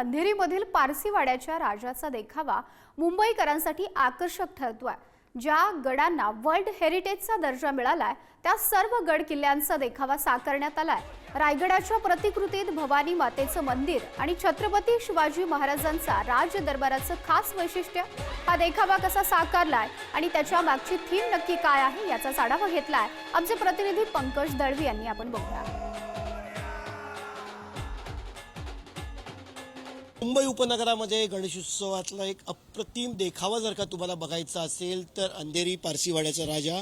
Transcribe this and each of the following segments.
अंधेरीमधील पारसीवाड्याच्या राजाचा देखावा मुंबईकरांसाठी आकर्षक ठरतोय. ज्या गडांना वर्ल्ड हेरिटेजचा दर्जा मिळालाय त्या सर्व गड किल्ल्यांचा देखावा साकारण्यात आलाय. रायगडाच्या प्रतिकृतीत भवानी मातेचं मंदिर आणि छत्रपती शिवाजी महाराजांचा राज दरबाराचं खास वैशिष्ट्य हा देखावा कसा साकारलाय आणि त्याच्या मागची थीम नक्की काय आहे याचा आढावा घेतलाय आमचे प्रतिनिधी पंकज दळवी यांनी. आपण बघूया. मुंबई उपनगरामध्ये गणेशोत्सवातला एक अप्रतिम देखावा जर का तुम्हाला बघायचा असेल तर अंधेरी पारसीवाड्याचा राजा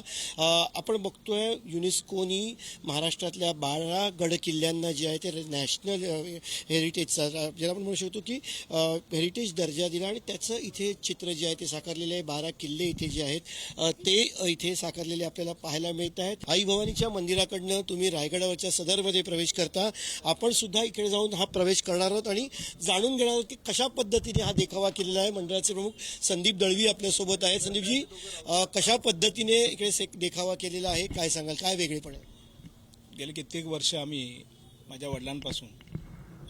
आपण बघतोय युनेस्कोनी महाराष्ट्रातल्या बारा गड किल्ल्यांना जे आहे ते नॅशनल हेरिटेजचा ज्याला आपण म्हणू शकतो की हेरिटेज दर्जा दिला आणि त्याचं इथे चित्र जे आहे ते साकारलेले आहे. बारा किल्ले इथे जे आहेत ते इथे साकारलेले आपल्याला पाहायला मिळत आहेत. आई भवानीच्या मंदिराकडनं तुम्ही रायगडावरच्या सदरमध्ये प्रवेश करता. आपण सुद्धा इकडे जाऊन हा प्रवेश करणार आहोत आणि जाणून घेणार आहोत की कशा पद्धतीने हा देखावा केलेला आहे. मंडळाचे प्रमुख संदीप दळवी आपल्यासोबत आहेत. संदीपजी कशा पद्धतीने इकडे देखावा केलेला आहे? काय सांगाल? काय वेगळेपण आहे? गेले कित्येक वर्ष आम्ही माझ्या वडिलांपासून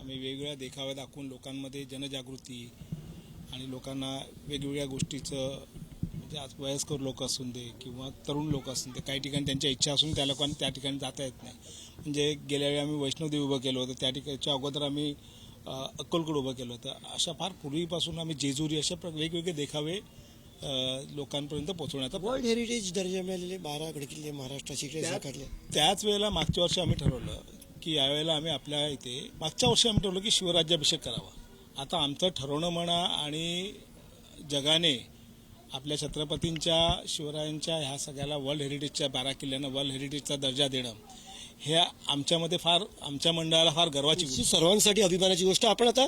आम्ही वेगवेगळ्या देखाव्या दाखवून लोकांमध्ये जनजागृती आणि लोकांना वेगवेगळ्या गोष्टीचं म्हणजे आज वयस्कर लोक असून दे किंवा तरुण लोक असून दे काही ठिकाणी त्यांच्या इच्छा असून त्या लोकांना त्या ठिकाणी जाता येत नाही. म्हणजे गेल्या वेळी आम्ही वैष्णोदेवी उभं केलं होतं. त्या ठिकाणच्या अगोदर आम्ही अक्कलकोट उभं केलं होतं. अशा फार पूर्वीपासून आम्ही जेजुरी अशा प्र- वेगवेगळे देखावे लोकांपर्यंत पोहोचवण्याचा वर्ल्ड हेरिटेज दर्जा मिळालेले बारा किल्ले महाराष्ट्राचे साकारले त्याच वेळेला मागच्या वर्षी आम्ही ठरवलं की यावेळेला आम्ही आपल्या इथे मागच्या वर्षी आम्ही ठरवलं की शिवराज्याभिषेक करावा. आता आमचं ठरवणं म्हणा आणि जगाने आपल्या छत्रपतींच्या शिवरायांच्या ह्या सगळ्याला वर्ल्ड हेरिटेजच्या बारा किल्ल्यांना वर्ल्ड हेरिटेजचा दर्जा देणं हे आमच्यामध्ये फार आमच्या मंडळाला फार गर्वाची गोष्ट. सर्वांसाठी अभिमानाची गोष्ट. आपण आता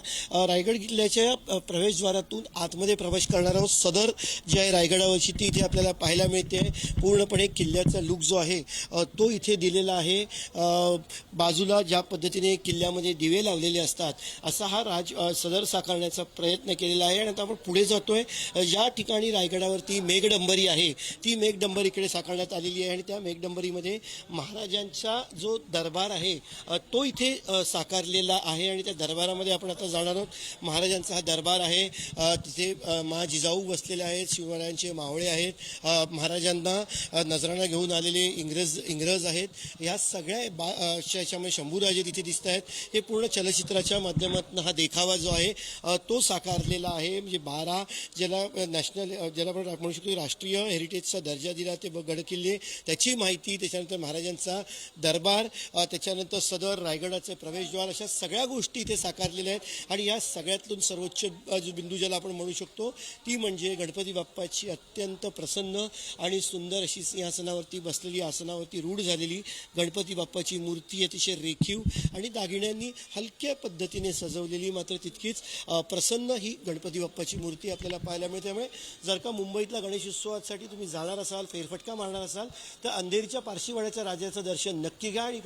रायगड किल्ल्याच्या प्रवेशद्वारातून आतमध्ये प्रवेश करणार आहोत. सदर जी आहे रायगडावरची ती इथे आपल्याला पाहायला मिळते. पूर्णपणे किल्ल्याचा लुक जो आहे तो इथे दिलेला आहे. बाजूला ज्या पद्धतीने किल्ल्यामध्ये दिवे लावलेले असतात असा हा राज सदर साकारण्याचा प्रयत्न केलेला आहे. आणि आता आपण पुढे जातोय. ज्या ठिकाणी रायगडावरती मेघडंबरी आहे ती मेघडंबरी इकडे साकारण्यात आलेली आहे. आणि त्या मेघडंबरीमध्ये महाराजांचा जो दरबार आहे तो इथे साकारलेला आहे आणि त्या दरबारामध्ये आपण आता जाणार आहोत. महाराजांचा हा दरबार आहे. तिथे मा जिजाऊ बसलेले आहेत शिवरायांचे मावळे आहेत. महाराजांना नजराणा घेऊन आलेले इंग्रज इंग्रज आहेत. ह्या सगळ्या बा अ, याच्यामध्ये शंभूराजे तिथे दिसत आहेत. हे पूर्ण चलचित्राच्या माध्यमातून हा देखावा जो आहे तो साकारलेला आहे. म्हणजे बारा ज्याला नॅशनल ज्याला आपण म्हणू शकतो की राष्ट्रीय हेरिटेजचा दर्जा दिला ते गडकिल्ले त्याची माहिती त्याच्यानंतर महाराजांचा दरबार दरबार त्याच्यानंतर सदर रायगडाचे प्रवेशद्वार अशा सगळ्या गोष्टी इथे साकारलेल्या आहेत. आणि या सगळ्यातून सर्वोच्च बिंदू ज्याला आपण म्हणू शकतो ती म्हणजे गणपती बाप्पाची अत्यंत प्रसन्न आणि सुंदर अशी सिंहासनावरती बसलेली आसनावरती रूढ झालेली गणपती बाप्पाची मूर्ती अतिशय रेखीव आणि दागिन्यांनी हलक्या पद्धतीने सजवलेली मात्र तितकीच प्रसन्न ही गणपती बाप्पाची मूर्ती आपल्याला पाहायला मिळते. त्यामुळे जर का मुंबईतल्या गणेशोत्सवासाठी तुम्ही जाणार असाल फेरफटका मारणार असाल तर अंधेरीच्या पारशीवाड्याच्या राजाचं दर्शन नक्की घ्या. आणि